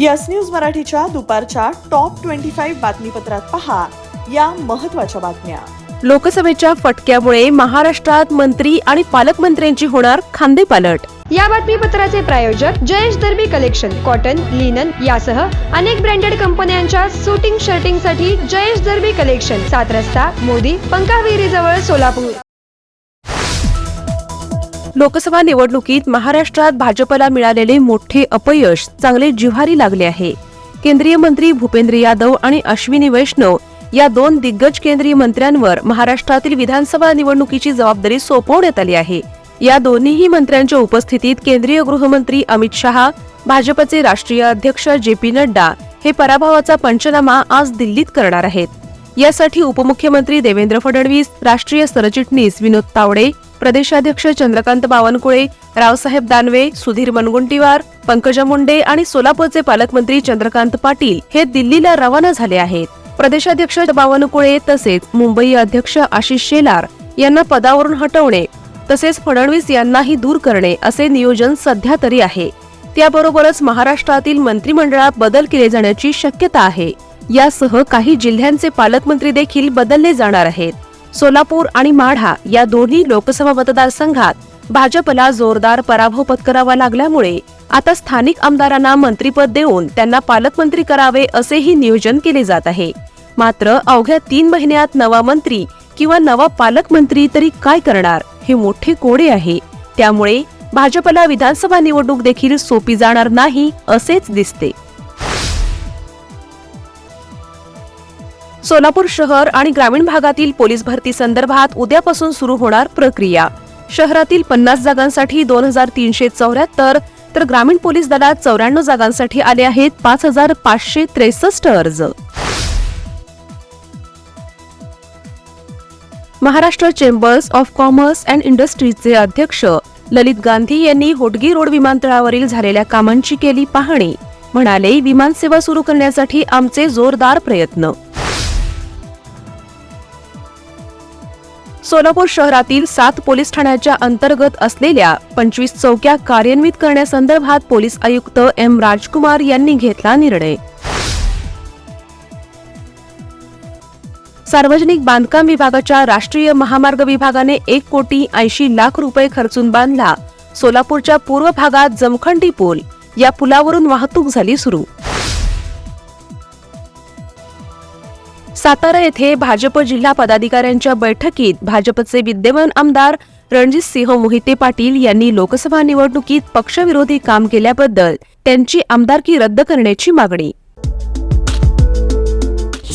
Yes news मराठीच्या दुपारच्या top twenty five बातमीपत्रात पहा या महत्त्वाच्या बातम्या. लोकसभेच्या फटक्यामुळे महाराष्ट्रात मंत्री आणि पालकमंत्र्यांची होणार खांदेपालट या बातमीपत्राचे प्रायोजक Jayesh Darbi collection cotton linen यासह अनेक ब्रँडेड कंपन्यांच्या सुटिंग शर्टिंगसाठी जयेश दर्बी कलेक्शन सात रस्ता मोदी पंकाविहिरी जवळ सोलापूर. लोकसभा निवडणुकीत महाराष्ट्रात भाजपला मिळालेले मोठे अपयश चांगले जिव्हारी लागले आहे. केंद्रीय मंत्री भूपेंद्र यादव आणि अश्विनी वैष्णव या दोन दिग्गज केंद्रीय मंत्र्यांवर महाराष्ट्रातील विधानसभा निवडणुकीची जबाबदारी सोपवण्यात आली आहे. या दोन्हीही मंत्र्यांच्या उपस्थितीत केंद्रीय गृहमंत्री अमित शहा भाजपचे राष्ट्रीय अध्यक्ष जे पी नड्डा हे पराभवाचा पंचनामा आज दिल्लीत करणार आहेत. यासाठी उपमुख्यमंत्री देवेंद्र फडणवीस राष्ट्रीय सरचिटणीस विनोद तावडे प्रदेशाध्यक्ष चंद्रकांत बावनकुळे रावसाहेब दानवे सुधीर मनगुंटीवार पंकजा मुंडे आणि सोलापूरचे पालकमंत्री चंद्रकांत पाटील हे दिल्लीला रवाना झाले आहेत. प्रदेशाध्यक्ष बावनकुळे तसेच मुंबई अध्यक्ष आशिष शेलार यांना पदावरून हटवणे तसेच फडणवीस यांनाही दूर करणे असे नियोजन सध्या तरी आहे. त्याबरोबरच महाराष्ट्रातील मंत्रिमंडळात बदल केले जाण्याची शक्यता आहे. यासह काही जिल्ह्यांचे पालकमंत्री देखील बदलले जाणार आहेत. सोलापूर आणि माढा या दोन्ही लोकसभा मतदारसंघात भाजपला जोरदार पराभव पत्करावा लागल्यामुळे आता स्थानिक आमदारांना मंत्रीपद देऊन त्यांना पालकमंत्री करावे असेही नियोजन केले जात आहे. मात्र अवघ्या तीन महिन्यात नवा मंत्री किंवा नवा पालकमंत्री तरी काय करणार हे मोठे कोडे आहे. त्यामुळे भाजपला विधानसभा निवडणूक देखील सोपी जाणार नाही असेच दिसते. सोलापूर शहर आणि ग्रामीण भागातील पोलीस भरती संदर्भात उद्यापासून सुरू होणार प्रक्रिया. शहरातील पन्नास जागांसाठी दोन हजार तीनशे चौऱ्याहत्तर तर ग्रामीण पोलीस दलात चौऱ्याण्णव जागांसाठी आले आहेत पाच हजार पाचशे त्रेसष्ट अर्ज. Maharashtra chambers of commerce and इंडस्ट्रीजचे अध्यक्ष ललित गांधी यांनी होटगी रोड विमानतळावरील झालेल्या कामांची केली पाहणी. म्हणाले विमानसेवा सुरू करण्यासाठी आमचे जोरदार प्रयत्न. सोलापूर शहरातील सात पोलीस ठाण्याच्या अंतर्गत असलेल्या पंचवीस चौक्या कार्यान्वित करण्यासंदर्भात पोलीस आयुक्त एम राजकुमार यांनी घेतला निर्णय. सार्वजनिक बांधकाम विभागाच्या राष्ट्रीय महामार्ग विभागाने एक कोटी ऐंशी लाख रुपये खर्चून बांधला. सोलापूरच्या पूर्व भागात जमखंडी पूल या पुलावरून वाहतूक झाली सुरू. सातारा येथे भाजप जिल्हा पदाधिकाऱ्यांच्या बैठकीत भाजपचे विद्यमान आमदार रणजित सिंह मोहिते पाटील यांनी लोकसभा निवडणुकीत पक्षविरोधी काम केल्याबद्दल त्यांची आमदारकी रद्द करण्याची मागणी.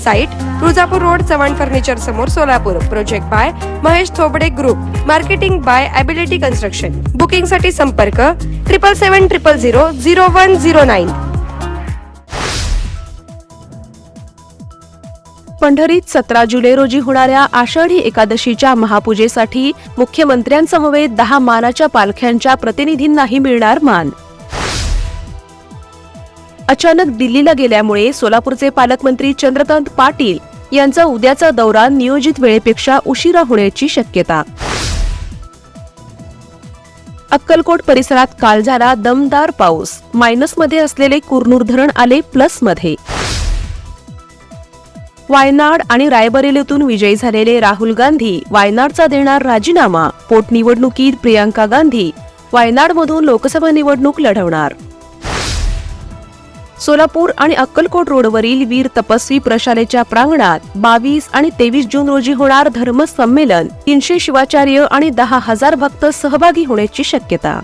Site Tuljapur road Chavan furniture समोर Solapur. Project by Mahesh Thobde group marketing by ability construction बुकिंगसाठी संपर्क triple seven triple zero zero one zero nine पंढरीत सतरा जुलै रोजी होणाऱ्या आषाढी एकादशीच्या महापूजेसाठी मुख्यमंत्र्यांसमवेत दहा मानाच्या पालख्यांच्या प्रतिनिधींनाही मिळणार मान. अचानक दिल्लीला गेल्यामुळे सोलापूरचे पालकमंत्री चंद्रकांत पाटील यांचा उद्याचा दौरा नियोजित वेळेपेक्षा उशिरा होण्याची शक्यता. अक्कलकोट परिसरात काल झाला दमदार पाऊस. मायनसमध्ये असलेले कुरनूर धरण आले प्लसमध्ये. वायनाड आणि रायबरेलीतून विजयी झालेले राहुल गांधी वायनाडचा देणार राजीनामा. पोटनिवडणुकीत प्रियांका गांधी वायनाडमधून लोकसभा निवडणूक लढवणार. सोलापूर आणि अक्कलकोट रोडवरील वीर तपस्वी प्रशालेच्या प्रांगणात बावीस आणि तेवीस जून रोजी होणार धर्म संमेलन तीनशे शिवाचार्य आणि दहा हजार भक्त सहभागी होण्याची शक्यता.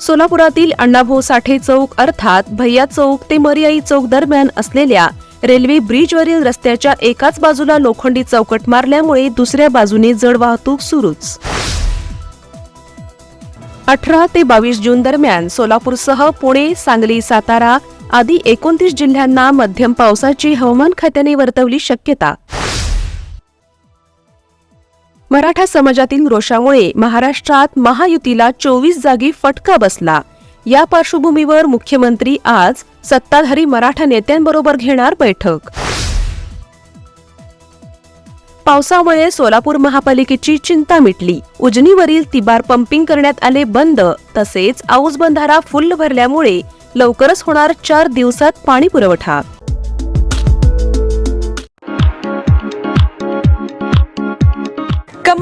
सोलापुरातील अण्णाभाऊ साठे चौक अर्थात भैया चौक ते मरियाई चौक दरम्यान असलेल्या रेल्वे ब्रिजवरील रस्त्याच्या एकाच बाजूला लोखंडी चौकट मारल्यामुळे दुसऱ्या बाजूने जड वाहतूक सुरूच. अठरा ते बावीस जून दरम्यान सोलापूरसह पुणे सांगली सातारा आदी एकोणतीस जिल्ह्यांना मध्यम पावसाची हवामान खात्याने वर्तवली शक्यता. मराठा समाजातील रोषामुळे महाराष्ट्रात महायुतीला चोवीस जागी फटका बसला. या पार्श्वभूमीवर मुख्यमंत्री आज सत्ताधारी मराठा नेत्यांबरोबर घेणार बैठक. पावसामुळे सोलापूर महापालिकेची चिंता मिटली. उजनीवरील तिबार पंपिंग करण्यात आले बंद. तसेच औस बंधारा फुल्ल भरल्यामुळे लवकरच होणार चार दिवसात पाणी पुरवठा.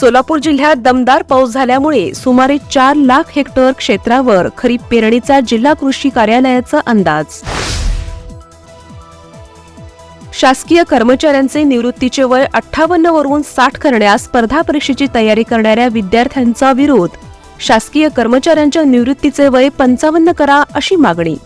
सोलापूर जिल्ह्यात दमदार पाऊस झाल्यामुळे सुमारे चार लाख हेक्टर क्षेत्रावर खरीप पेरणीचा जिल्हा कृषी कार्यालयाचा अंदाज. शासकीय कर्मचाऱ्यांचे निवृत्तीचे वय अठ्ठावन्न वरून साठ करण्यास स्पर्धा परीक्षेची तयारी करणाऱ्या विद्यार्थ्यांचा विरोध. शासकीय कर्मचाऱ्यांच्या निवृत्तीचे वय पंचावन्न करा अशी मागणी.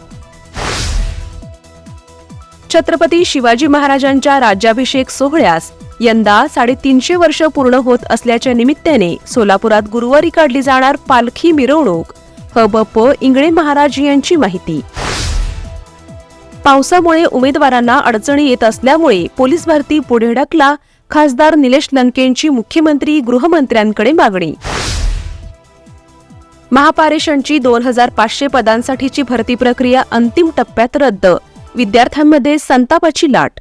छत्रपती शिवाजी महाराजांच्या राज्याभिषेक सोहळ्यास यंदा साडेतीनशे वर्ष पूर्ण होत असल्याच्या निमित्ताने सोलापुरात गुरुवारी काढली जाणार पालखी मिरवणूक. ह बप्प इंगळे महाराज यांची माहिती. पावसामुळे उमेदवारांना अडचणी येत असल्यामुळे पोलीस भरती पुढे ढकला खासदार निलेश लंकेंची मुख्यमंत्री गृहमंत्र्यांकडे मागणी. महापारेषणची दोन हजार पाचशे पदांसाठीची भरती प्रक्रिया अंतिम टप्प्यात रद्द विद्यार्थ्यांमध्ये संतापाची लाट.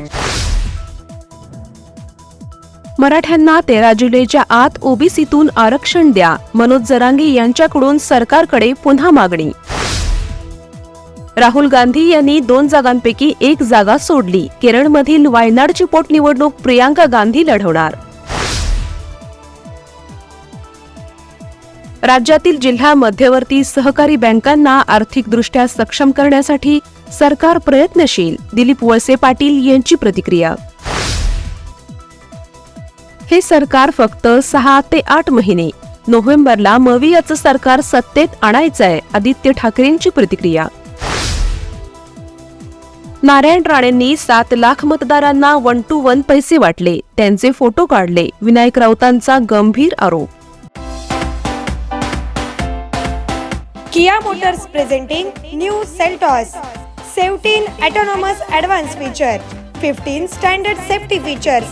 मराठ्यांना तेरा जुलैच्या आत ओबीसीतून आरक्षण द्या. मनोज जरांगे यांच्याकडून सरकारकडे पुन्हा मागणी. राहुल गांधी यांनी दोन जागांपैकी एक जागा सोडली. केरळमधील वायनाडची पोटनिवडणूक प्रियांका गांधी लढवणार. राज्यातील जिल्हा मध्यवर्ती सहकारी बँकांना आर्थिकदृष्ट्या सक्षम करण्यासाठी सरकार प्रयत्नशील. दिलीप वळसे पाटील यांची प्रतिक्रिया. हे सरकार फक्त सहा ते आठ महिने. नोव्हेंबरला मवियाचं सरकार सत्तेत आणायचंय आदित्य ठाकरेंची प्रतिक्रिया. नारायण राणेंनी सात लाख मतदारांना वन टू वन पैसे वाटले त्यांचे फोटो काढले विनायक राऊतांचा गंभीर आरोप. Kia motors presenting new Seltos 17 autonomous advanced feature, 15 standard safety features,